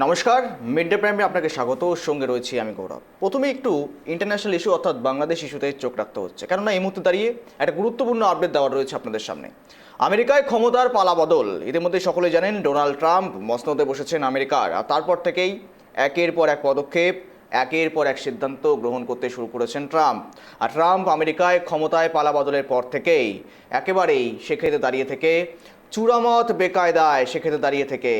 নমস্কার mid day প্রাইমে আপনাকে স্বাগত। সঙ্গে রয়েছি আমি গৌরব। প্রথমে একটু ইন্টারন্যাশনাল ইস্যু অর্থাৎ বাংলাদেশ ইস্যুতে চোখ রাখতে হচ্ছে। কেননা এই মুহূর্তে দাঁড়িয়ে একটা গুরুত্বপূর্ণ আপডেট দেওয়া রয়েছে আপনাদের সামনে। আমেরিকায় ক্ষমতার পালাবদল ইতিমধ্যে সকলে জানেন ডোনাল্ড ট্রাম্প মসনদে বসেছেন আমেরিকার। আর তারপর থেকেই একের পর এক পদক্ষেপ, একের পর এক সিদ্ধান্ত গ্রহণ করতে শুরু করেছেন ট্রাম্প আর ট্রাম্প আমেরিকায় ক্ষমতায় পালাবদলের পর থেকেই একেবারেই সেক্ষেত্রে দাঁড়িয়ে থেকে চূড়ামত বেকায়দায় সেক্ষেত্রে দাঁড়িয়ে থেকে।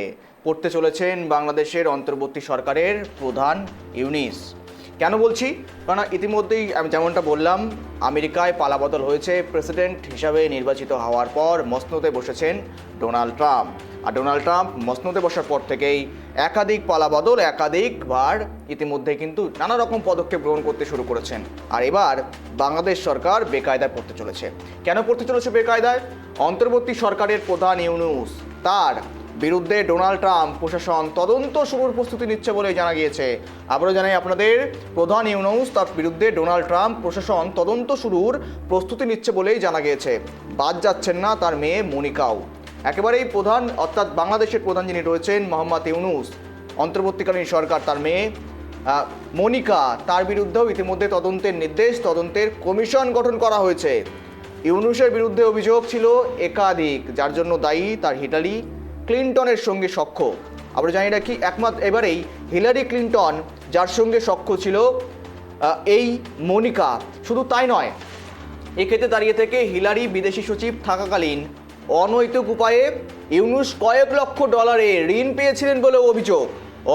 পড়তে চলেছেন বাংলাদেশের অন্তর্বর্তী সরকারের প্রধান ইউনিস। কেন বলছি? কারণ ইতিমধ্যেই আমি যেমনটা বললাম, আমেরিকায় পালাবদল হয়েছে। প্রেসিডেন্ট হিসাবে নির্বাচিত হওয়ার পর মসনদে বসেছেন ডোনাল্ড ট্রাম্প। আর ডোনাল্ড ট্রাম্প মসনদে বসার পর থেকেই একাধিক পালাবদল একাধিকবার ইতিমধ্যে কিন্তু নানা রকম পদক্ষেপ গ্রহণ করতে শুরু করেছেন। আর এবার বাংলাদেশ সরকার বেকায়দায় পড়তে চলেছে। কেন পড়তে চলেছে বেকায়দায়? অন্তর্বর্তী সরকারের প্রধান ইউনুস, তার বিরুদ্ধে ডোনাল্ড ট্রাম্প প্রশাসন তদন্ত শুরুর প্রস্তুতি নিচ্ছে বলে জানা গিয়েছে। আবারও জানাই আপনাদের, প্রধান ইউনুস তার বিরুদ্ধে ডোনাল্ড ট্রাম্প প্রশাসন তদন্ত শুরুর প্রস্তুতি নিচ্ছে বলেই জানা গিয়েছে। বাদ যাচ্ছেন না তার মেয়ে মনিকাও। একেবারেই প্রধান, অর্থাৎ বাংলাদেশের প্রধান যিনি রয়েছেন মোহাম্মদ ইউনুস। অন্তর্বর্তীকালীন সরকার তার মেয়ে মনিকা, তার বিরুদ্ধেও ইতিমধ্যে তদন্তের নির্দেশ, তদন্তের কমিশন গঠন করা হয়েছে। ইউনুসের বিরুদ্ধে অভিযোগ ছিল একাধিক, যার জন্য দায়ী তার হিটালি ক্লিনটনের সঙ্গে সখ্য। আমরা জানি রাখি একমাত্র এবারেই হিলারি ক্লিনটন, যার সঙ্গে সখ্য ছিল এই মনিকা। শুধু তাই নয়, এক্ষেত্রে দাঁড়িয়ে থেকে হিলারি বিদেশি সচিব থাকাকালীন অনৈতিক উপায়ে ইউনুস কয়েক লক্ষ ডলারে ঋণ পেয়েছিলেন বলেও অভিযোগ।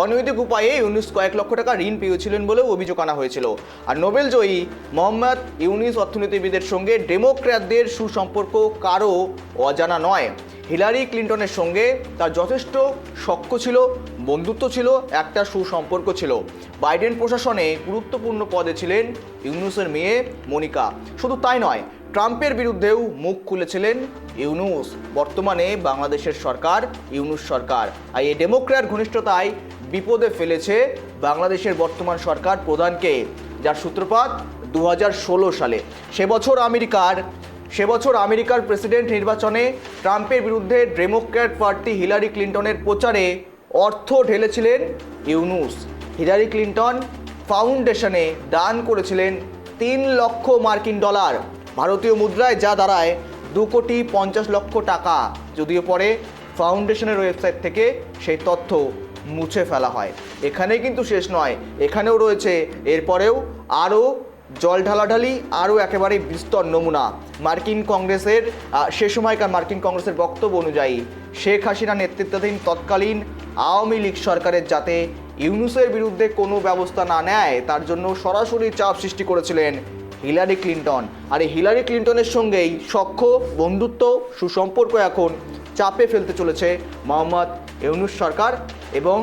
অনৈতিক উপায়ে ইউনুস কয়েক লক্ষ টাকা ঋণ পেয়েছিলেন বলেও অভিযোগ আনা হয়েছিল। আর নোবেল জয়ী মোহাম্মদ ইউনিস অর্থনীতিবিদের সঙ্গে ডেমোক্র্যাটদের সুসম্পর্ক কারও অজানা নয়। হিলারি ক্লিন্টনের সঙ্গে তার যথেষ্ট সখ্য ছিল, বন্ধুত্ব ছিল, একটা সুসম্পর্ক ছিল। বাইডেন প্রশাসনে গুরুত্বপূর্ণ পদে ছিলেন ইউনুসের মেয়ে মনিকা। শুধু তাই নয়, ট্রাম্পের বিরুদ্ধেও মুখ খুলেছিলেন ইউনুস। বর্তমানে বাংলাদেশের সরকার ইউনুস সরকার। আর এই ডেমোক্র্যাট ঘনিষ্ঠতায় বিপদে ফেলেছে বাংলাদেশের বর্তমান সরকার প্রধানকে, যার সূত্রপাত দু হাজার ষোলো সালে। সে বছর আমেরিকার, সে বছর আমেরিকার প্রেসিডেন্ট নির্বাচনে ট্রাম্পের বিরুদ্ধে ডেমোক্র্যাট পার্টি হিলারি ক্লিন্টনের প্রচারে অর্থ ঢেলেছিলেন ইউনুস। হিলারি ক্লিন্টন ফাউন্ডেশনে দান করেছিলেন তিন লক্ষ মার্কিন ডলার। ভারতীয় মুদ্রায় যা দাঁড়ায় দু কোটি পঞ্চাশ লক্ষ টাকা। যদিও পরে ফাউন্ডেশনের ওয়েবসাইট থেকে সেই তথ্য মুছে ফেলা হয়। এখানে কিন্তু শেষ নয়। এখানেও রয়েছে। এরপরেও আরও জল ঢালাঢালি, আরও একেবারে বিস্তর নমুনা। মার্কিন কংগ্রেসের সে সময়কার মার্কিন কংগ্রেসের বক্তব্য অনুযায়ী শেখ হাসিনা নেতৃত্বাধীন তৎকালীন আওয়ামী লীগ সরকারের যাতে ইউনুসের বিরুদ্ধে কোনো ব্যবস্থা না নেয়, তার জন্য সরাসরি চাপ সৃষ্টি করেছিলেন হিলারি ক্লিন্টন। আর এই হিলারি ক্লিন্টনের সঙ্গেই সখ্য, বন্ধুত্ব, সুসম্পর্ক এখন চাপে ফেলতে চলেছে মোহাম্মদ ইউনুস সরকার এবং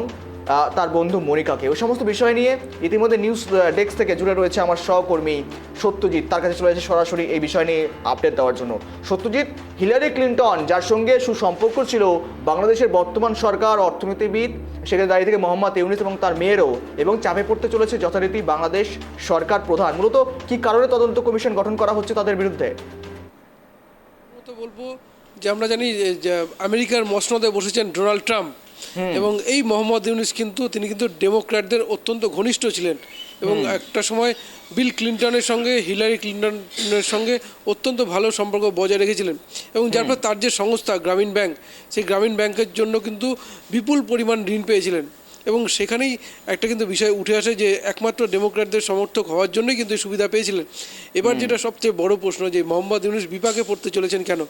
তার বন্ধু মনিকাকে। ওই সমস্ত বিষয় নিয়ে ইতিমধ্যে নিউজ ডেস্ক থেকে জুড়ে রয়েছে আমার সহকর্মী সত্যজিৎ। তার কাছে চলে এসেছে সরাসরি এই বিষয় নিয়ে আপডেট দেওয়ার জন্য। সত্যজিৎ, হিলারি ক্লিন্টন, যার সঙ্গে সুসম্পর্ক ছিল বাংলাদেশের বর্তমান সরকার, অর্থনীতিবিদ, সেখানে দাঁড়িয়ে থেকে মোহাম্মদ ইউনিস এবং তার মেয়েরও, এবং চাপে পড়তে চলেছে যথারীতি বাংলাদেশ সরকার প্রধান। মূলত কি কারণে তদন্ত কমিশন গঠন করা হচ্ছে তাদের বিরুদ্ধে? বলব যে আমরা জানি আমেরিকার মসনদে বসেছেন ডোনাল্ড ট্রাম্প। এবং এই মোহাম্মদ ইউনুস কিন্তু তিনি কিন্তু ডেমোক্র্যাটদের অত্যন্ত ঘনিষ্ঠ ছিলেন এবং একটা সময় বিল ক্লিন্টনের সঙ্গে হিলারি ক্লিন্টনের সঙ্গে অত্যন্ত ভালো সম্পর্ক বজায় রেখেছিলেন এবং যার ফলে তার যে সংস্থা গ্রামীণ ব্যাংক সেই গ্রামীণ ব্যাংকের জন্য কিন্তু বিপুল পরিমাণ ঋণ পেয়েছিলেন। এবং সেখানেই একটা কিন্তু বিষয় উঠে আসে যে একমাত্র ডেমোক্র্যাটদের সমর্থক হওয়ার জন্যই কিন্তু সুবিধা পেয়েছিলেন। এবার যেটা সবচেয়ে বড় প্রশ্ন যে মোহাম্মদ ইউনুস বিপাকে পড়তে চলেছেন কেন?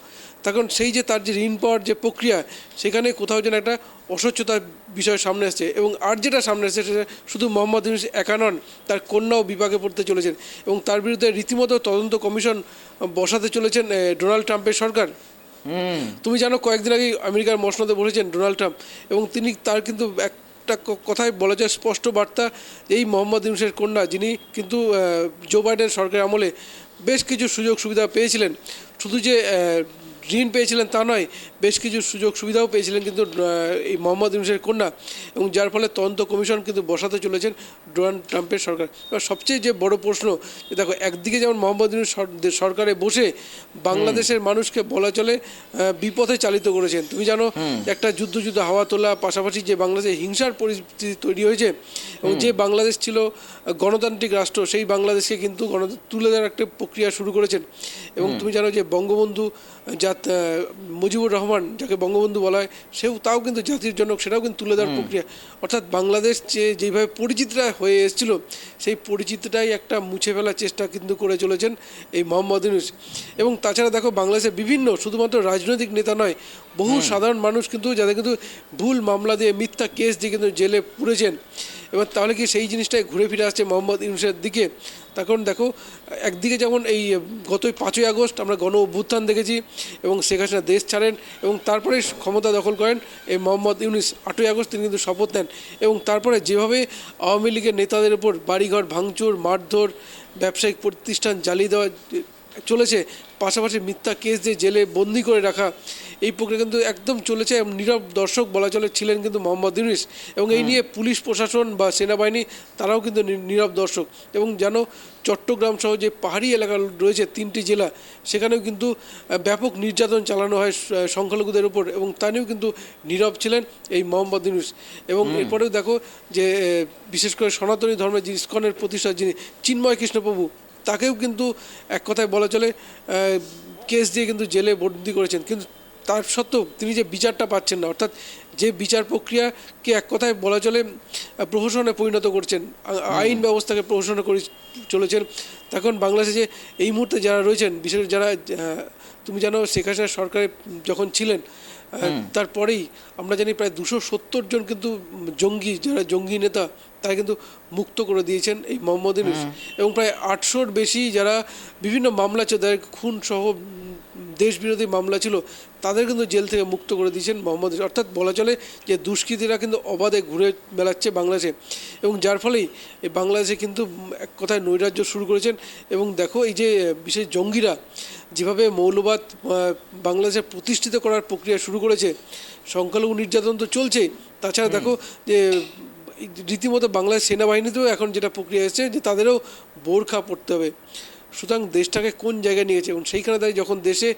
তখন সেই যে তার যে ঋণ পাওয়ার যে প্রক্রিয়া সেখানে কোথাও যেন একটা অস্বচ্ছতার বিষয় সামনে আসছে এবং আর যেটা সামনে আসছে সেটা শুধু মোহাম্মদ ইউনুস একা নন তার কন্যাও বিপাকে পড়তে চলেছেন এবং তার বিরুদ্ধে রীতিমতো তদন্ত কমিশন বসাতে চলেছেন ডোনাল্ড ট্রাম্পের সরকার। তুমি জানো কয়েকদিন আগে আমেরিকার মসনদে বসেছেন ডোনাল্ড ট্রাম্প এবং তিনি তার কিন্তু একটা কথায় বলা যায় স্পষ্ট বার্তা এই মোহাম্মদ ইউনুসের কন্যা, যিনি কিন্তু জো বাইডেন সরকারের আমলে বেশ কিছু সুযোগ সুবিধা পেয়েছিলেন। শুধু যে ঋণ পেয়েছিলেন তা নয় বেশ কিছু সুযোগ সুবিধাও পেয়েছিলেন কিন্তু এই মোহাম্মদ ইউনুসের কন্যা এবং যার ফলে তদন্ত কমিশন কিন্তু বসাতে চলেছেন ডোনাল্ড ট্রাম্পের সরকার। এবার সবচেয়ে যে বড় প্রশ্ন দেখো একদিকে যেমন মোহাম্মদ ইউনুস সরকারে বসে বাংলাদেশের মানুষকে বলা চলে বিপথে চালিত করেছেন। তুমি জানো একটা যুদ্ধ যুদ্ধ হাওয়া তোলা পাশাপাশি যে বাংলাদেশে হিংসার পরিস্থিতি তৈরি হয়েছে এবং যে বাংলাদেশ ছিল গণতান্ত্রিক রাষ্ট্র সেই বাংলাদেশকে কিন্তু গণ তুলে দেওয়ার একটা প্রক্রিয়া শুরু করেছেন। এবং তুমি জানো যে বঙ্গবন্ধু যা মুজিবুর রহমান যাকে বঙ্গবন্ধু বলা হয় সেও তাও কিন্তু জাতির জনক সেটাও কিন্তু তুলে দেওয়ার প্রক্রিয়া। অর্থাৎ বাংলাদেশ যে যেভাবে পরিচিতরা হয়ে এসেছিল সেই পরিচিতিটাই একটা মুছে ফেলার চেষ্টা কিন্তু করে চলেছেন এই মোহাম্মদ ইউনুস। এবং তাছাড়া দেখো বাংলাদেশের বিভিন্ন শুধুমাত্র রাজনৈতিক নেতা নয় বহু সাধারণ মানুষ কিন্তু যাদের কিন্তু ভুল মামলা দিয়ে মিথ্যা কেস দিয়ে কিন্তু জেলে পুরেছেন। এবার তাহলে কি সেই জিনিসটাই ঘুরে ফিরে আসছে মোহাম্মদ ইউনুসের দিকে? কারণ দেখো, একদিকে যেমন এই গত পাঁচই আগস্ট আমরা গণ অভ্যুত্থান দেখেছি এবং শেখ হাসিনা দেশ ছাড়েন এবং তারপরে ক্ষমতা দখল করেন এই মোহাম্মদ ইউনুস। আটই আগস্ট তিনি কিন্তু শপথ নেন এবং তারপরে যেভাবে আওয়ামী লীগের নেতাদের উপর বাড়িঘর ভাঙচুর, মারধর, ব্যবসায়িক প্রতিষ্ঠান জ্বালিয়ে দেওয়া চলেছে, পাশাপাশি মিথ্যা কেস দিয়ে জেলে বন্দি করে রাখা এই প্রক্রিয়া কিন্তু একদম চলেছে এবং নীরব দর্শক বলা চলে ছিলেন কিন্তু মোহাম্মদ ইউনুস এবং এই নিয়ে পুলিশ প্রশাসন বা সেনাবাহিনী তারাও কিন্তু নীরব দর্শক এবং যেন চট্টগ্রাম সহ যে পাহাড়ি এলাকা রয়েছে তিনটি জেলা সেখানেও কিন্তু ব্যাপক নির্যাতন চালানো হয় সংখ্যালঘুদের উপর এবং তা নিয়েও কিন্তু নীরব ছিলেন এই মোহাম্মদ ইউনুস এবং এরপরেও দেখো যে বিশেষ করে সনাতনী ধর্মের যে ইস্কনের প্রতিষ্ঠা যিনি চিন্ময় কৃষ্ণপ্রভু তাকেও কিন্তু এক কথায় বলা চলে কেস দিয়ে কিন্তু জেলে বন্দি করেছেন। কিন্তু তার সত্ত্বেও তিনি যে বিচারটা পাচ্ছেন না অর্থাৎ যে বিচার প্রক্রিয়াকে এক কথায় বলা চলে প্রহসনে পরিণত করছেন আইন ব্যবস্থাকে প্রহসনে করে চলেছেন। তখন বাংলাদেশে যে এই মুহূর্তে যারা রয়েছেন বিশেষ যারা তুমি জানো শেখ হাসিনা সরকারে যখন ছিলেন তারপরেই আমরা জানি প্রায় দুশো সত্তর জন কিন্তু জঙ্গি যারা জঙ্গি নেতা তারা কিন্তু মুক্ত করে দিয়েছেন এই মোহাম্মদ ইউনুস। এবং প্রায় আটশোর বেশি যারা বিভিন্ন মামলা ছিল তাদের খুন সহ দেশ বিরোধী মামলা ছিল তাদের কিন্তু জেল থেকে মুক্ত করে দিয়েছেন মোহাম্মদ অর্থাৎ বলা চলে যে দুষ্কৃতীরা কিন্তু অবাধে ঘুরে বেড়াচ্ছে বাংলাদেশে। এবং যার ফলেই এই বাংলাদেশে কিন্তু এক কথায় নৈরাজ্য শুরু করেছেন। এবং দেখো এই যে বিশেষ জঙ্গিরা যেভাবে মৌলবাদ বাংলাদেশে প্রতিষ্ঠিত করার প্রক্রিয়া শুরু করেছে সংখ্যালঘু নির্যাতন তো চলছেই তাছাড়া দেখো যে রীতিমতো বাংলাদেশ সেনাবাহিনীতেও এখন যেটা প্রক্রিয়া এসেছে যে তাদেরও বোরখা পড়তে হবে। সুতরাং দেশটাকে কোন জায়গায় নিয়েছে এবং সেইখানে দাঁড়িয়ে যখন দেশে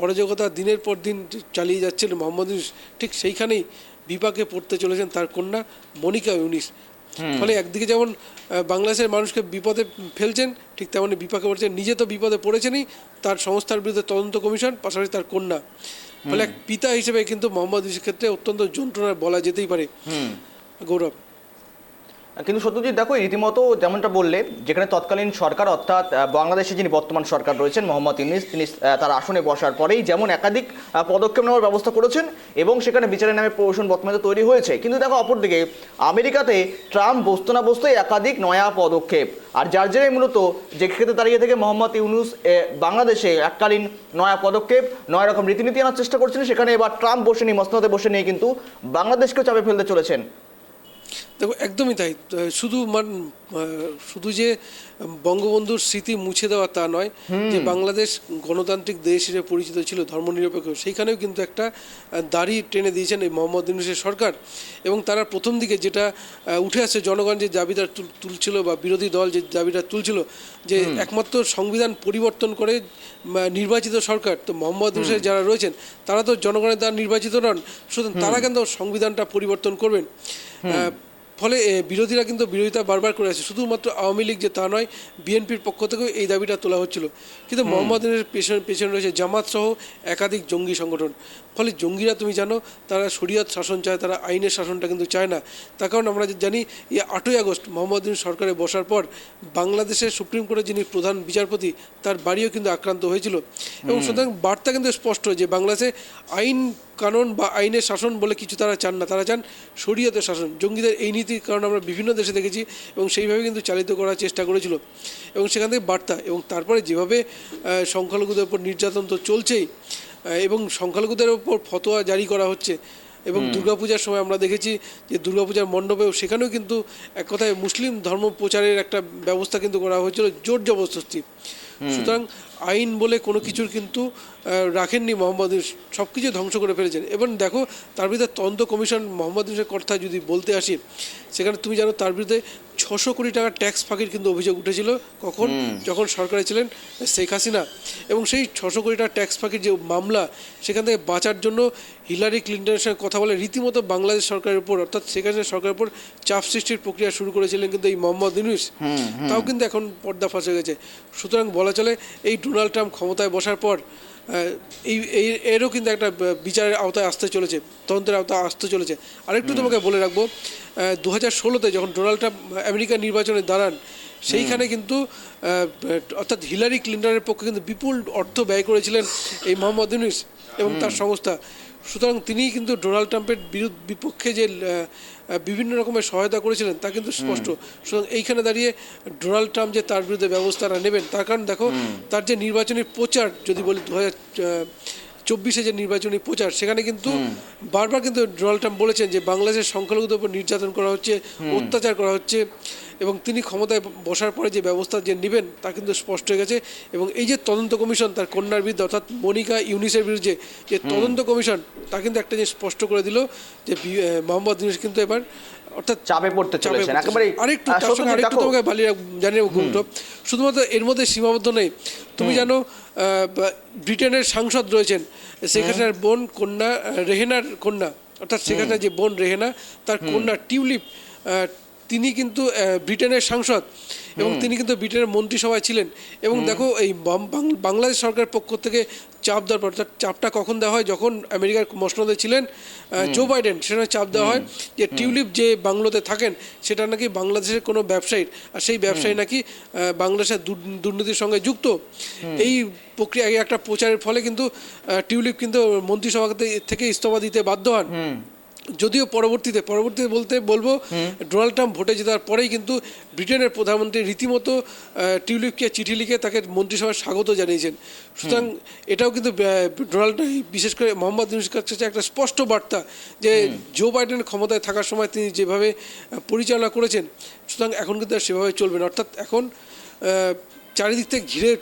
অরাজকতা দিনের পর দিন চালিয়ে যাচ্ছিল মোহাম্মদ ইউনুস ঠিক সেইখানেই বিপাকে পড়তে চলেছেন তার কন্যা মনিকা ইউনিস। ফলে একদিকে যেমন বাংলাদেশের মানুষকে বিপদে ফেলছেন ঠিক তেমনি বিপাকে পড়ছেন। নিজে তো বিপদে পড়েছেনই তার সংস্থার বিরুদ্ধে তদন্ত কমিশন পাশাপাশি তার কন্যা। ফলে এক পিতা হিসেবে কিন্তু মোহাম্মদ ইউনুসের ক্ষেত্রে অত্যন্ত যন্ত্রণার বলা যেতেই পারে। গৌরব কিন্তু সত্যজিৎ, দেখো, রীতিমতো যেমনটা বললে, যেখানে তৎকালীন সরকার, অর্থাৎ বাংলাদেশে যিনি বর্তমান সরকার রয়েছেন, মোহাম্মদ ইউনিস, তিনি তার আসনে বসার পরেই যেমন একাধিক পদক্ষেপ নেওয়ার ব্যবস্থা করেছেন এবং সেখানে বিচারের নামে প্রহসন বর্তমানে তৈরি হয়েছে। কিন্তু দেখো, অপরদিকে, আমেরিকাতে ট্রাম্প বসতো না বসতোই একাধিক নয়া পদক্ষেপ। আর যার জেরে মূলত যে ক্ষেত্রে দাঁড়িয়ে থেকে মোহাম্মদ ইউনুস বাংলাদেশে এককালীন নয়া পদক্ষেপ, নয় রকম রীতিনীতি আনার চেষ্টা করছেন সেখানে এবার ট্রাম্প বসে নিয়ে মসনদে বসে নিয়ে কিন্তু বাংলাদেশকেও চাপে ফেলতে চলেছেন। দেখো একদমই তাই। শুধু মান শুধু যে বঙ্গবন্ধুর স্মৃতি মুছে দেওয়া তা নয় যে বাংলাদেশ গণতান্ত্রিক দেশ হিসেবে পরিচিত ছিল ধর্মনিরপেক্ষ সেইখানেও কিন্তু একটা দাড়ি টেনে দিয়েছেন এই মোহাম্মদ ইউনুসের সরকার। এবং তারা প্রথম দিকে যেটা উঠে আসছে জনগণ যে তুল- তুলছিল বা বিরোধী দল যে দাবিটা তুলছিল যে একমাত্র সংবিধান পরিবর্তন করে নির্বাচিত সরকার তো মোহাম্মদ ইউনুসের যারা রয়েছেন তারা তো জনগণের দ্বারা নির্বাচিত নন। সুতরাং তারা কিন্তু সংবিধানটা পরিবর্তন করবেন। ফলে বিরোধীরা কিন্তু বিরোধিতা বারবার করে আছে শুধুমাত্র আওয়ামী লীগ যে তা নয় বিএনপির পক্ষ থেকেও এই দাবিটা তোলা হচ্ছিল। কিন্তু মোহাম্মদ ইউনুসের পেছনে পেছনে রয়েছে জামাত সহ একাধিক জঙ্গি সংগঠন। ফলে জঙ্গিরা তুমি জানো তারা শরিয়ত শাসন চায় তারা আইনের শাসনটা কিন্তু চায় না। তার কারণ আমরা জানি এই আটই আগস্ট মোহাম্মদ ইউনুস সরকারে বসার পর বাংলাদেশের সুপ্রিম কোর্টের যিনি প্রধান বিচারপতি তার বাড়িও কিন্তু আক্রান্ত হয়েছিল। এবং সুতরাং বার্তা কিন্তু স্পষ্ট যে বাংলাদেশে আইন কানুন বা আইনের শাসন বলে কিছু তারা চান না। তারা চান শরীয়তের শাসন। জঙ্গিদের এই নীতির কারণে আমরা বিভিন্ন দেশে দেখেছি এবং সেইভাবে কিন্তু চালিত করার চেষ্টা করেছিল। এবং সেখান থেকে বার্তা এবং তারপরে যেভাবে সংখ্যালঘুদের উপর নির্যাতন তো চলছেই এবং সংখ্যালঘুদের উপর ফতোয়া জারি করা হচ্ছে এবং দুর্গাপূজার সময় আমরা দেখেছি যে দুর্গাপূজার মণ্ডপেও সেখানেও কিন্তু এক কথায় মুসলিম ধর্ম প্রচারের একটা ব্যবস্থা কিন্তু করা হয়েছিল জোর জবরদস্তি। সুতরাং আইন বলে কোনো কিছুর কিন্তু রাখেননি মোহাম্মদ সব কিছু ধ্বংস করে ফেলেছেন। এবং দেখো, তার বিরুদ্ধে তদন্ত কমিশন মোহাম্মদ কথা যদি বলতে আসি, সেখানে তুমি জানো তার বিরুদ্ধে ছশো কোটি টাকার ট্যাক্স ফাঁকির কিন্তু অভিযোগ উঠেছিল কখন যখন সরকারে ছিলেন শেখ হাসিনা। এবং সেই ছশো কোটি টাকার ট্যাক্স ফাঁকির যে মামলা সেখান থেকে বাঁচার জন্য হিলারি ক্লিন্টনের সঙ্গে কথা বলে রীতিমতো বাংলাদেশ সরকারের উপর অর্থাৎ শেখ হাসিনা সরকারের উপর চাপ সৃষ্টির প্রক্রিয়া শুরু করেছিলেন কিন্তু এই মোহাম্মদ ইউনুস। তাও কিন্তু এখন পর্দা ফাঁস হয়ে গেছে। সুতরাং বলা চলে এই ডোনাল্ড ট্রাম্প ক্ষমতায় বসার পর এই এরও কিন্তু একটা বিচারের আওতায় আসতে চলেছে তদন্তের আওতায় আসতে চলেছে। আরেকটু তোমাকে বলে রাখব দু হাজার ষোলোতে যখন ডোনাল্ড ট্রাম্প আমেরিকার নির্বাচনে দাঁড়ান সেইখানে কিন্তু অর্থাৎ হিলারি ক্লিন্টনের পক্ষে কিন্তু বিপুল অর্থ ব্যয় করেছিলেন এই মোহাম্মদ ইউনুস এবং তার সংস্থা। সুতরাং তিনি কিন্তু ডোনাল্ড ট্রাম্পের বিরুদ্ধ বিপক্ষে যে বিভিন্ন রকমের সহায়তা করেছিলেন তা কিন্তু স্পষ্ট। সুতরাং এইখানে দাঁড়িয়ে ডোনাল্ড ট্রাম্প যে তার বিরুদ্ধে ব্যবস্থাটা নেবেন তার কারণ দেখো তার যে নির্বাচনী প্রচার যদি বলি দু হাজার চব্বিশে যে নির্বাচনী প্রচার সেখানে কিন্তু বারবার কিন্তু ডোনাল্ড ট্রাম্প বলেছেন যে বাংলাদেশের সংখ্যালঘুদের উপর নির্যাতন করা হচ্ছে অত্যাচার করা হচ্ছে এবং তিনি ক্ষমতায় বসার পরে যে ব্যবস্থা যে নেবেন তা কিন্তু স্পষ্ট হয়ে গেছে এবং এই যে তদন্ত কমিশন তার কন্যার বিরুদ্ধে অর্থাৎ মনিকা ইউনিসের বিরুদ্ধে যে তদন্ত কমিশন তা কিন্তু একটা জিনিস স্পষ্ট করে দিল যে মোহাম্মদ ইউনিস কিন্তু এবার অর্থাৎ চাপে পড়তে চলেছেন। একেবারে আরেকটু তার সঙ্গে আরেকটু তোমাকে রাখ- জানিয়ে গুরুত্ব শুধুমাত্র এর মধ্যে সীমাবদ্ধ নেই। তুমি জানো ব্রিটেনের সাংসদ রয়েছেন শেখ হাসিনার বোন কন্যা রেহেনার কন্যা। অর্থাৎ শেখ হাসিনার যে বোন রেহেনা তার কন্যা টিউলিপ তিনি কিন্তু ব্রিটেনের সাংসদ এবং তিনি কিন্তু ব্রিটেনের মন্ত্রিসভায় ছিলেন। এবং দেখো এই বাংলাদেশ সরকারের পক্ষ থেকে চাপ দেওয়ার পর চাপটা কখন দেওয়া হয়? যখন আমেরিকার মসনদে ছিলেন জো বাইডেন সেখানে চাপ দেওয়া হয় যে টিউলিপ যে বাংলোতে থাকেন সেটা নাকি বাংলাদেশের কোনো ব্যবসায়ীর আর সেই ব্যবসায়ী নাকি বাংলাদেশের দুর্নীতির সঙ্গে যুক্ত। এই প্রক্রিয়া একটা প্রচারের ফলে কিন্তু টিউলিপ কিন্তু মন্ত্রিসভা থেকে ইস্তফা দিতে বাধ্য হন। যদিও পরবর্তীতে পরবর্তীতে বলতে বলব ডোনাল্ড ট্রাম্প ভোটে জেতার পরেই কিন্তু ব্রিটেনের প্রধানমন্ত্রী রীতিমতো টিউলিপকে চিঠি লিখে তাকে মন্ত্রিসভায় স্বাগত জানিয়েছেন। সুতরাং এটাও কিন্তু ডোনাল্ড বিশেষ করে মোহাম্মদ ইউনুস কাছে একটা স্পষ্ট বার্তা যে জো বাইডেন ক্ষমতায় থাকার সময় তিনি যেভাবে পরিচালনা করেছেন সুতরাং এখন কিন্তু আর সেভাবে চলবে না। অর্থাৎ এখন চারিদিক থেকে ঘিরে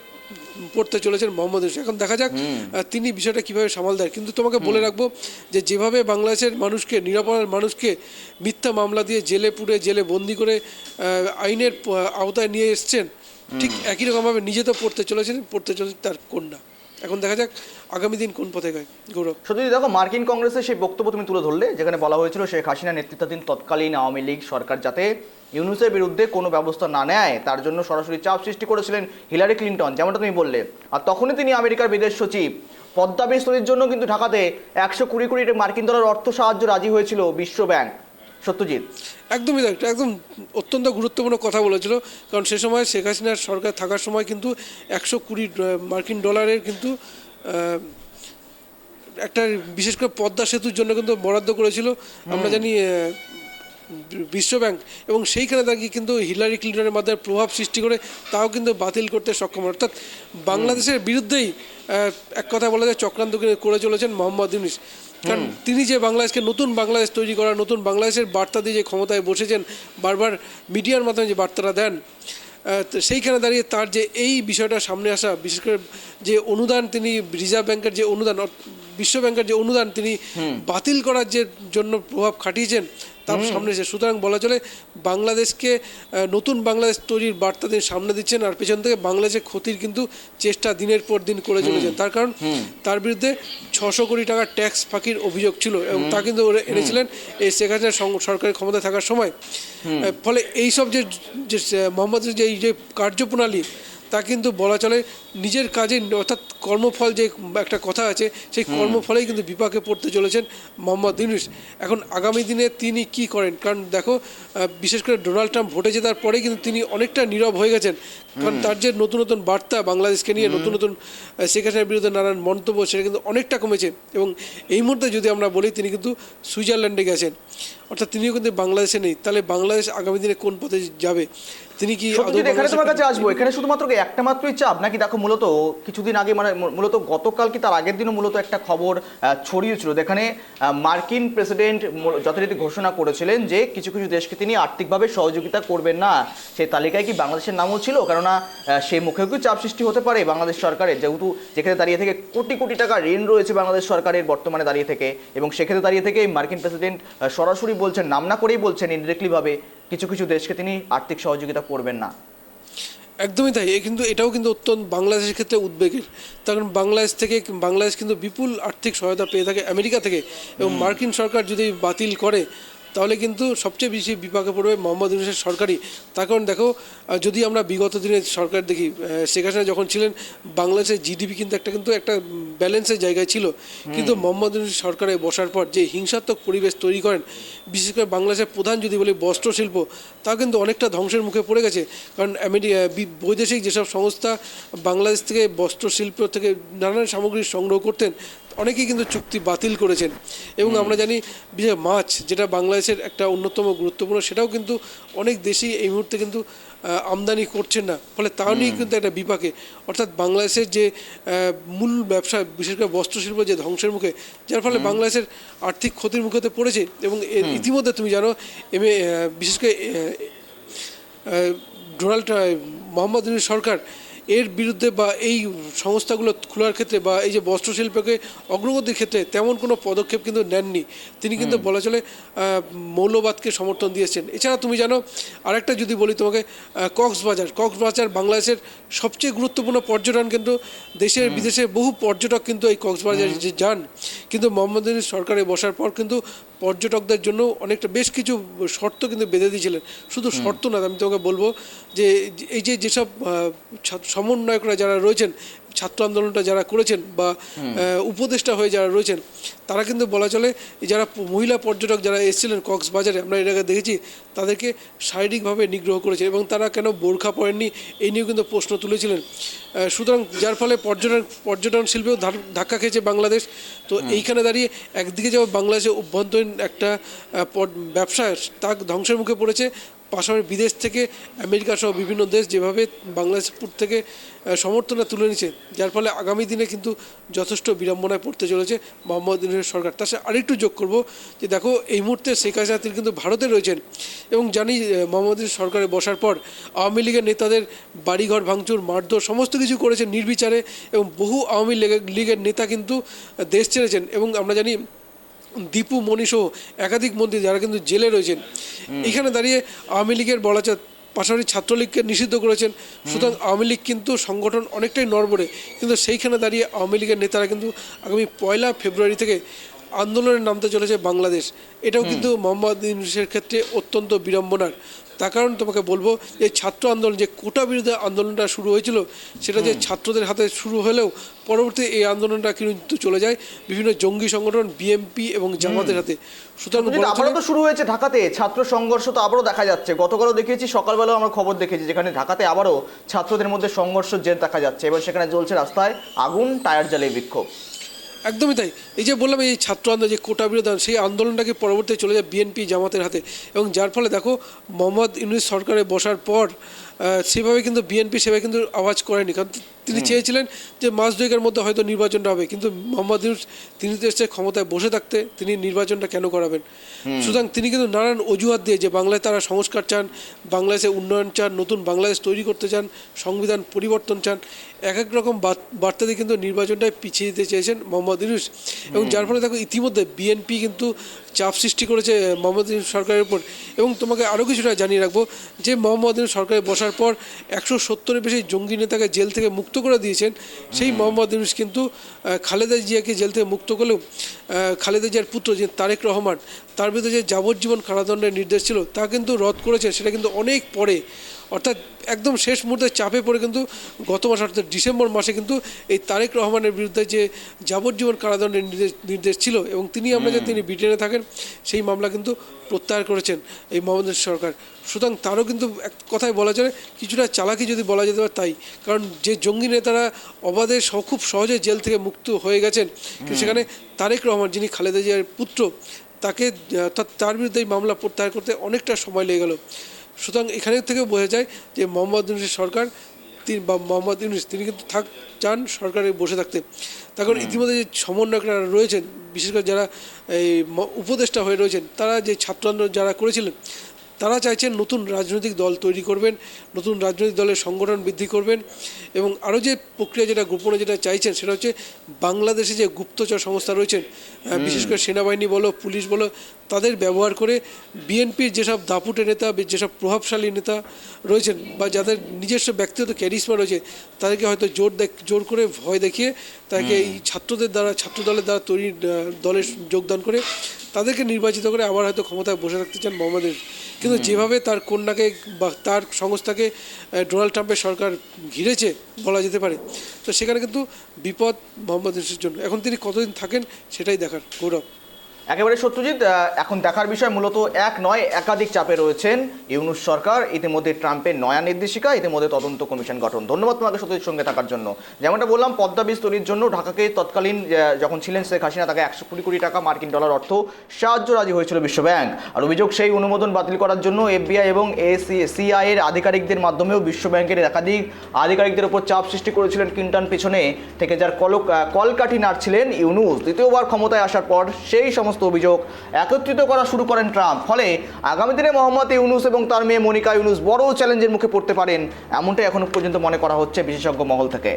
পড়তে চলেছেন মোহাম্মদ ইউনুস। এখন দেখা যাক তিনি বিষয়টা কীভাবে সামাল দেয় কিন্তু তোমাকে বলে রাখব যে যেভাবে বাংলাদেশের মানুষকে নিরাপরাধ মানুষকে মিথ্যা মামলা দিয়ে জেলে পুড়ে জেলে বন্দি করে আইনের আওতায় নিয়ে এসছেন ঠিক একই রকমভাবে নিজে তো পড়তে চলেছেন পড়তে চলেছেন তার কন্যা। এখন দেখা যাক আগামী দিন কোন পথে গায় গৌরব। সত্যি দেখো, মার্কিন কংগ্রেসের সেই বক্তব্য তুমি তুলে ধরলে, যেখানে বলা হয়েছিল শেখ হাসিনা নেতৃত্বাধীন তৎকালীন আওয়ামী লীগ সরকার যাতে ইউনুসের বিরুদ্ধে কোনো ব্যবস্থা না নেয়, তার জন্য সরাসরি চাপ সৃষ্টি করেছিলেন হিলারি ক্লিন্টন, যেমনটা তুমি বললে। আর তখনই তিনি আমেরিকার বিদেশ সচিব। পদ্মা জন্য কিন্তু ঢাকাতে একশো কুড়ি কোটি মার্কিন ডলার অর্থ সাহায্য রাজি হয়েছিল বিশ্ব ব্যাংক। সত্যজিৎ? একদমই তাই, একদম অত্যন্ত গুরুত্বপূর্ণ কথা বলেছিল। কারণ সে সময় শেখ হাসিনার সরকার থাকার সময় কিন্তু একশো কুড়ি মার্কিন ডলারের কিন্তু একটা বিশেষ করে পদ্মা সেতুর জন্য কিন্তু বরাদ্দ করেছিল। আমরা জানি বিশ্বব্যাংক এবং সেইখানে দাঁড়িয়ে কিন্তু হিলারি ক্লিন্টনের মাধ্যমে প্রভাব সৃষ্টি করে তাও কিন্তু বাতিল করতে সক্ষম। হয়। অর্থাৎ বাংলাদেশের বিরুদ্ধেই এক কথা বলা যায় চক্রান্ত করে- করে চলেছেন মোহাম্মদ ইউনিস। কারণ তিনি যে বাংলাদেশকে নতুন বাংলাদেশ তৈরি করা নতুন বাংলাদেশের বার্তা দিয়ে যে ক্ষমতায় বসেছেন বারবার মিডিয়ার মাধ্যমে যে বার্তাটা দেন সেইখানে দাঁড়িয়ে তার যে এই বিষয়টা সামনে আসা বিশেষ করে যে অনুদান তিনি রিজার্ভ ব্যাংকের যে অনুদান বিশ্ব ব্যাংকের যে অনুদান তিনি বাতিল করার যে জন্য প্রভাব খাটিয়েছেন তার সামনে এসে সুতরাং বলা চলে বাংলাদেশকে নতুন বাংলাদেশ তৈরির বার্তা তিনি সামনে দিচ্ছেন আর পেছন থেকে বাংলাদেশের ক্ষতির কিন্তু চেষ্টা দিনের পর দিন করে চলেছেন। তার কারণ তার বিরুদ্ধে ছশো কোটি টাকার ট্যাক্স ফাঁকির অভিযোগ ছিল এবং তা কিন্তু এনেছিলেন এই শেখ হাসিনার সং- সরকারের ক্ষমতায় থাকার সময়। ফলে এইসব যে যে মোহাম্মদ যে এই যে কার্যপ্রণালী তা কিন্তু বলা চলে নিজের কাজে অর্থাৎ কর্মফল যে একটা কথা আছে সেই কর্মফলেই কিন্তু বিপাকে পড়তে চলেছেন মোহাম্মদ ইউনুস। এখন আগামী দিনে তিনি কি করেন? কারণ দেখো বিশেষ করে ডোনাল্ড ট্রাম্প ভোটে জেতার পরে কিন্তু তিনি অনেকটা নীরব হয়ে গেছেন। কারণ তার যে নতুন নতুন বার্তা বাংলাদেশকে নিয়ে নতুন নতুন শেখ হাসিনার বিরুদ্ধে নানান মন্তব্য সেটা কিন্তু অনেকটা কমেছে। এবং এই মুহূর্তে যদি আমরা বলি তিনি কিন্তু সুইজারল্যান্ডে গেছেন। অর্থাৎ তিনিও কিন্তু বাংলাদেশে নেই। তাহলে বাংলাদেশ আগামী দিনে কোন পথে যাবে? তিনি কি এখানে তোমার কাছে আসব। এখানে শুধুমাত্র একটা মাত্রই চাপ? নাকি দেখো মূলত কিছুদিন আগে মানে মূলত গতকাল কি তার আগের দিনও মূলত একটা খবর ছড়িয়েছিল। যেখানে মার্কিন প্রেসিডেন্ট যথারীতি ঘোষণা করেছিলেন যে কিছু কিছু দেশকে তিনি আর্থিকভাবে সহযোগিতা করবেন না। সেই তালিকায় কি বাংলাদেশের নামও ছিল? কেননা সেই মুখেও কি চাপ সৃষ্টি হতে পারে বাংলাদেশ সরকারের? যেহেতু যেখানে দাঁড়িয়ে থেকে কোটি কোটি টাকা ঋণ রয়েছে বাংলাদেশ সরকারের বর্তমানে দাঁড়িয়ে থেকে এবং সেক্ষেত্রে দাঁড়িয়ে থেকে মার্কিন প্রেসিডেন্ট আহ, সরাসরি বলছেন নাম না করেই বলছেন ইনডিরেক্টলি ভাবে কিছু কিছু দেশকে তিনি আর্থিক সহযোগিতা করবেন না। একদমই তাই। এ কিন্তু এটাও কিন্তু অত্যন্ত বাংলাদেশের ক্ষেত্রে উদ্বেগের। কারণ বাংলাদেশ থেকে বাংলাদেশ কিন্তু বিপুল আর্থিক সহায়তা পেয়ে থাকে আমেরিকা থেকে এবং মার্কিন সরকার যদি বাতিল করে তাহলে কিন্তু সবচেয়ে বেশি বিপাকে পড়বে মোহাম্মদ ইউনুসের সরকারই। তার কারণ দেখো যদি আমরা বিগত দিনে সরকার দেখি শেখ হাসিনা যখন ছিলেন বাংলাদেশের জিডিপি কিন্তু একটা কিন্তু একটা ব্যালেন্সের জায়গায় ছিল। কিন্তু মোহাম্মদ ইউনুস সরকারে বসার পর যে হিংসাত্মক পরিবেশ তৈরি করেন বিশেষ করে বাংলাদেশের প্রধান যদি বলি বস্ত্র শিল্প তা কিন্তু অনেকটা ধ্বংসের মুখে পড়ে গেছে। কারণ আমেরিকা বৈদেশিক যেসব সংস্থা বাংলাদেশ থেকে বস্ত্র শিল্প থেকে নানান সামগ্রী সংগ্রহ করতেন অনেকেই কিন্তু চুক্তি বাতিল করেছেন। এবং আমরা জানি বিশেষ মাছ যেটা বাংলাদেশের একটা অন্যতম গুরুত্বপূর্ণ সেটাও কিন্তু অনেক দেশেই এই মুহূর্তে কিন্তু আমদানি করছেন না। ফলে তাও নিয়ে কিন্তু একটা বিপাকে। অর্থাৎ বাংলাদেশের যে মূল ব্যবসা বিশেষ করে বস্ত্রশিল্প যে ধ্বংসের মুখে যার ফলে বাংলাদেশের আর্থিক ক্ষতির মুখেতে পড়েছে এবং এর ইতিমধ্যে তুমি জানো এম বিশেষ করে ডোনাল্ড মোহাম্মদ সরকার এর বিরুদ্ধে বা এই সংস্থাগুলো খোলার ক্ষেত্রে বা এই যে বস্ত্রশিল্পকে অগ্রগতির ক্ষেত্রে তেমন কোনো পদক্ষেপ কিন্তু নেননি। তিনি কিন্তু বলা চলে মৌলবাদকে সমর্থন দিয়েছেন। এছাড়া তুমি জানো আরেকটা যদি বলি তোমাকে কক্সবাজার। কক্সবাজার বাংলাদেশের সবচেয়ে গুরুত্বপূর্ণ পর্যটন কেন্দ্র। দেশের বিদেশে বহু পর্যটক কিন্তু এই কক্সবাজার যে যান কিন্তু মোহাম্মদ সরকারে বসার পর কিন্তু পর্যটকদের জন্য অনেকটা বেশ কিছু শর্ত কিন্তু বেঁধে দিয়েছিলেন। শুধু শর্ত না আমি তোমাকে বলব যে এই যে যেসব সমন্বয়করা যারা রয়েছেন ছাত্র আন্দোলনটা যারা করেছেন বা উপদেষ্টা হয়ে যারা রয়েছেন তারা কিন্তু বলা চলে যারা মহিলা পর্যটক যারা এসেছিলেন কক্সবাজারে আমরা এর আগে দেখেছি তাদেরকে শারীরিকভাবে নিগ্রহ করেছে এবং তারা কেন বোরখা পরেননি এই নিয়েও কিন্তু প্রশ্ন তুলেছিলেন। সুতরাং যার ফলে পর্যটন পর্যটন শিল্পেও ধাক্কা খেয়েছে বাংলাদেশ। তো এইখানে দাঁড়িয়ে একদিকে যেমন বাংলাদেশের অভ্যন্তরীণ একটা ব্যবসা তা ধ্বংসের মুখে পড়েছে পাশাপাশি বিদেশ থেকে আমেরিকা সহ বিভিন্ন দেশ যেভাবে বাংলাদেশপুর থেকে সমর্থনটা তুলে নিচ্ছে যার ফলে আগামী দিনে কিন্তু যথেষ্ট বিড়ম্বনায় পড়তে চলেছে মোহাম্মদ ইউনুসের সরকার। তার সাথে আরেকটু যোগ করব যে দেখো, এই মুহূর্তে শেখ হাসিনা তিনি কিন্তু ভারতে রয়েছেন এবং জানি মোহাম্মদ ইউনুস সরকারে বসার পর আওয়ামী লীগের নেতাদের বাড়িঘর ভাঙচুর, মারধর সমস্ত কিছু করেছেন নির্বিচারে এবং বহু আওয়ামী লীগের নেতা কিন্তু দেশ ছেড়েছেন এবং আমরা জানি দীপু মনীষও একাধিক মন্ত্রী যারা কিন্তু জেলে রয়েছেন। এখানে দাঁড়িয়ে আওয়ামী লীগের বলা পাশাপাশি ছাত্রলীগকে নিষিদ্ধ করেছেন। সুতরাং আওয়ামী লীগ কিন্তু সংগঠন অনেকটাই নড়বড়ে। কিন্তু সেইখানে দাঁড়িয়ে আওয়ামী লীগের নেতারা কিন্তু আগামী পয়লা ফেব্রুয়ারি থেকে আন্দোলনে নামতে চলেছে বাংলাদেশ। এটাও কিন্তু মোহাম্মদ ইউনুসের ক্ষেত্রে অত্যন্ত বিড়ম্বনার। তার কারণ তোমাকে বলব যে ছাত্র আন্দোলন যে কোটা বিরোধী আন্দোলনটা শুরু হয়েছিল সেটা যে ছাত্রদের হাতে শুরু হলেও পরবর্তী এই আন্দোলনটা কিন্তু চলে যায় বিভিন্ন জঙ্গি সংগঠন বিএমপি এবং জামাতের হাতে। সুতরাং কিন্তু আবারও তো শুরু হয়েছে ঢাকাতে। ছাত্র সংঘর্ষ তো আবারও দেখা যাচ্ছে। গতকালও দেখিয়েছি সকালবেলাও আমরা খবর দেখেছি যেখানে ঢাকাতে আবারও ছাত্রদের মধ্যে সংঘর্ষ জের দেখা যাচ্ছে। এবার সেখানে জ্বলছে রাস্তায় আগুন টায়ার জ্বালিয়ে বিক্ষোভ। একদমই তাই। এই যে বললাম, এই ছাত্র আন্দোলন, যে কোটা বিরোধী সেই আন্দোলনটাকে পরবর্তীতে চলে যায় বিএনপি জামাতের হাতে। এবং যার ফলে দেখো, মোহাম্মদ ইউনুস সরকারে বসার পর সেভাবে কিন্তু বিএনপি সেভাবে কিন্তু আওয়াজ করেনি। কারণ তিনি চেয়েছিলেন যে মাস দুয়েকের মধ্যে হয়তো নির্বাচনটা হবে কিন্তু মোহাম্মদ ইউনুস তিনি তো এসছে ক্ষমতায় বসে থাকতে তিনি নির্বাচনটা কেন করাবেন? সুতরাং তিনি কিন্তু নানান অজুহাত দিয়ে যে বাংলায় তারা সংস্কার চান বাংলাদেশে উন্নয়ন চান নতুন বাংলাদেশ তৈরি করতে চান সংবিধান পরিবর্তন চান এক এক রকম বার্তা দিয়ে কিন্তু নির্বাচনটাই পিছিয়ে দিতে চেয়েছেন মোহাম্মদ ইউনুস। এবং যার ফলে দেখো ইতিমধ্যে বিএনপি কিন্তু চাপ সৃষ্টি করেছে মোহাম্মদ ইউনুস সরকারের উপর। এবং তোমাকে আরও কিছুটা জানিয়ে রাখব যে মোহাম্মদ ইউনুস সরকারে বসার পর একশো সত্তরের বেশি জঙ্গি নেতাকে জেল থেকে মুক্ত করে দিয়েছেন। সেই মোহাম্মদ ইউনুস কিন্তু খালেদা জিয়াকে জেল থেকে মুক্ত করলেও খালেদা জিয়ার পুত্র যে তারেক রহমান তার বিরুদ্ধে যে যাবজ্জীবন কারাদণ্ডের নির্দেশ ছিল তা কিন্তু রদ করেছে। সেটা কিন্তু অনেক পরে অর্থাৎ একদম শেষ মুহূর্তে চাপে পড়ে কিন্তু গত মাস অর্থাৎ ডিসেম্বর মাসে কিন্তু এই তারেক রহমানের বিরুদ্ধে যে যাবজ্জীবন কারাদণ্ডের নির্দেশ নির্দেশ ছিল এবং তিনি আমরা যে তিনি ব্রিটেনে থাকেন সেই মামলা কিন্তু প্রত্যাহার করেছেন এই মোহাম্মদ সরকার। সুতরাং তারও কিন্তু এক কথায় বলা যায় কিছুটা চালাকি যদি বলা যেতে পারে তাই। কারণ যে জঙ্গি নেতারা অবাধে স- খুব সহজে জেল থেকে মুক্ত হয়ে গেছেন কিন্তু সেখানে তারেক রহমান যিনি খালেদা জিয়ার পুত্র তাকে অর্থাৎ তার বিরুদ্ধে এই মামলা প্রত্যাহার করতে অনেকটা সময় লেগে গেল। সুতরাং এখানে থেকে বোঝা যায় যে মোহাম্মদ ইউনুসের সরকার তিনি বা মোহাম্মদ ইউনুস তিনি কিন্তু থাক চান সরকারে বসে থাকতে। তার কারণ ইতিমধ্যে যে সমন্বয়করা রয়েছেন বিশেষ করে যারা এই উপদেষ্টা হয়ে রয়েছেন তারা যে ছাত্র আন্দোলন যারা করেছিলেন তারা চাইছেন নতুন রাজনৈতিক দল তৈরি করবেন নতুন রাজনৈতিক দলের সংগঠন বৃদ্ধি করবেন এবং আরও যে প্রক্রিয়া যেটা গোপনে যেটা চাইছেন সেটা হচ্ছে বাংলাদেশে যে গুপ্তচর সংস্থা রয়েছেন বিশেষ করে সেনাবাহিনী বলো পুলিশ বলো তাদের ব্যবহার করে বিএনপির যেসব দাপুটে নেতা যেসব প্রভাবশালী নেতা রয়েছেন বা যাদের নিজস্ব ব্যক্তিগত ক্যারিসমা রয়েছে তাদেরকে হয়তো জোর দেখ জোর করে ভয় দেখিয়ে তাকে এই ছাত্রদের দ্বারা ছাত্র দলের দ্বারা তৈরি আহ, দলে যোগদান করে তাদেরকে নির্বাচিত করে আবার হয়তো ক্ষমতায় বসে রাখতে চান মোহাম্মদের। কিন্তু যেভাবে তার কন্যাকে বা তার সংস্থাকে ডোনাল্ড ট্রাম্পের সরকার ঘিরেছে বলা যেতে পারে তো সেখানে কিন্তু বিপদ মোহাম্মদ ইউসুফের জন্য। এখন তিনি কতদিন থাকেন সেটাই দেখার গৌরব। একেবারে সত্যজিৎ এখন দেখার বিষয় মূলত এক নয়, একাধিক চাপে রয়েছেন ইউনুস সরকার, ইতিমধ্যে ট্রাম্পের নয়া নির্দেশিকা, ইতিমধ্যে তদন্ত কমিশন গঠন। ধন্যবাদ তোমাকে সত্যজিৎ সঙ্গে থাকার জন্য। যেমনটা বললাম, পদ্মা বীজ তৈরির জন্য ঢাকাকে তৎকালীন যখন ছিলেন শেখ হাসিনা, তাকে একশো কোটি কোটি টাকা মার্কিন ডলার অর্থ সাহায্য রাজি হয়েছিল বিশ্বব্যাংক। আর অভিযোগ সেই অনুমোদন বাতিল করার জন্য এফবিআই এবং এসিআই এর আধিকারিকদের মাধ্যমেও বিশ্বব্যাংকের একাধিক আধিকারিকদের উপর চাপ সৃষ্টি করেছিলেন কিন্টান, পেছনে থেকে যার কলক কলকাঠি নাড়ছিলেন ইউনুস। দ্বিতীয়বার ক্ষমতায় আসার পর সেই সমস্ত অভিযোগ একত্রিত করা শুরু করেন ট্রাম্প। ফলে আগামী দিনে মোহাম্মদ ইউনুস এবং তার মেয়ে মনিকা ইউনুস বড় চ্যালেঞ্জের মুখে পড়তে পারেন, এমনটাই এখনও পর্যন্ত মনে করা হচ্ছে বিশেষজ্ঞ মহল থেকে।